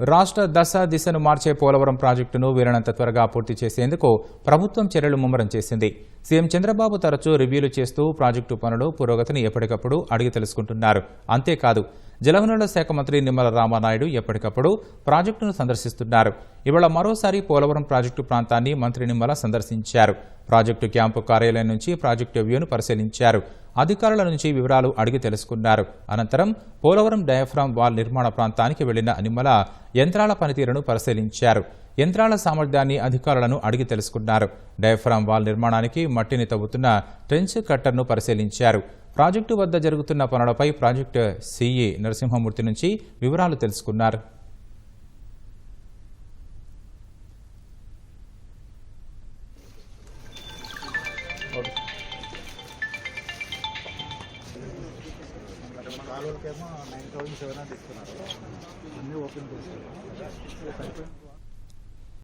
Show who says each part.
Speaker 1: రాష్ట్ర దశ దిశను మార్చే పోలవరం ప్రాజెక్టును వీలైనంత త్వరగా పూర్తి చేసేందుకు ప్రభుత్వం చర్యలు ముమ్మరం చేసింది. సీఎం చంద్రబాబు తరచూ రివ్యూలు చేస్తూ ప్రాజెక్టు పనులు పురోగతిని ఎప్పటికప్పుడు అడిగి తెలుసుకుంటున్నారు. అంతేకాదు జలవనరుల శాఖ మంత్రి నిమ్మల రామానాయుడు ఎప్పటికప్పుడు ప్రాజెక్టును సందర్శిస్తున్నారు. ఇవాళ మరోసారి పోలవరం ప్రాజెక్టు ప్రాంతాన్ని మంత్రి నిమ్మల సందర్శించారు. ప్రాజెక్టు క్యాంపు కార్యాలయం నుంచి ప్రాజెక్టు వ్యూను పరిశీలించారు. అధికారుల నుంచి వివరాలు అడిగి తెలుసుకున్నారు. అనంతరం పోలవరం డయాఫ్రామ్ వాల్ నిర్మాణ ప్రాంతానికి వెళ్ళిన నిమ్మల యంత్రాల పనితీరును పరిశీలించారు. యంత్రాల సామర్థ్యాన్ని అధికారులను అడిగి తెలుసుకున్నారు. డయాఫ్రామ్ వాల్ నిర్మాణానికి మట్టిని తవ్వుతున్న ట్రెంచ్ కట్టర్ను పరిశీలించారు. ప్రాజెక్టు వద్ద జరుగుతున్న పనులపై ప్రాజెక్టు సీఈ నరసింహమూర్తి నుంచి వివరాలు తెలుసుకున్నారు.
Speaker 2: కాలువలకేమో నైన్ థౌసండ్ సెవెన్ హండ్రెడ్ ఇస్తున్నారు అన్నీ ఓపెన్ చేస్తారు